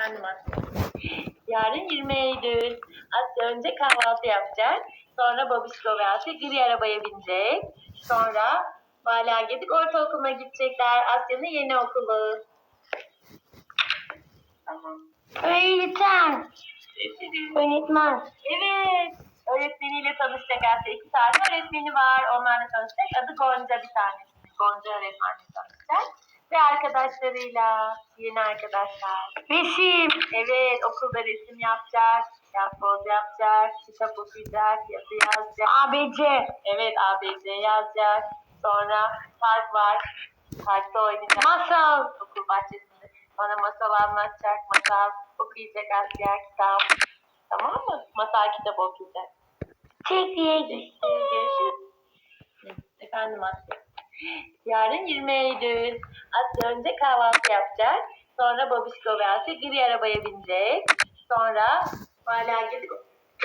Efendim Asya. Yarın 20 Eylül. Asya önce kahvaltı yapacak. Sonra babişko ve Asya gri arabaya binecek. Sonra Bala Gedik ortaokuluna gidecekler. Asya'nın yeni okulu. Tamam. Öğretmen. Öğretmen. Evet. Öğretmeniyle tanışacak Asya. İki tane öğretmeni var. Onlarla tanışacak. Adı Gonca bir tanesi. Gonca öğretmenle tanışacak. Ve arkadaşlarıyla. Yeni arkadaşlar. Resim. Evet, okulda resim yapacak, yapboz yapacak, kitap okuyacak, yazı yazacak. ABC. Evet, ABC yazacak. Sonra park var, parkta oynayacak. Masal. Okul bahçesinde. Sonra masal anlatacak, masal okuyacak Asya kitap. Tamam mı? Masal kitap okuyacak. Çekiye Görüşürüz. Efendim Asya. Yarın 20 Eylül. Asya önce kahvaltı yapacak. Sonra babişko ve Asya gri arabaya binecek. Sonra hala gidip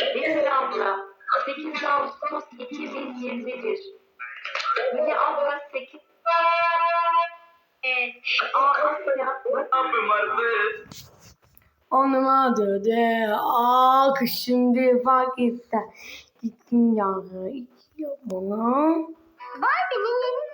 Emine abla 8 Ağustos 2021. Emine abla 8 Evet. Aa Asya Onuma dedi. Aa şimdi Pakistan. Gittin ya. Bana. Barbie'nin yeni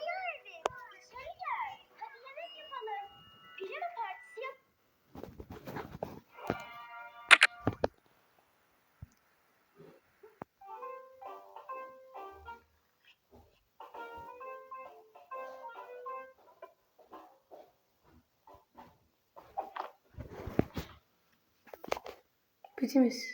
Bitimiz.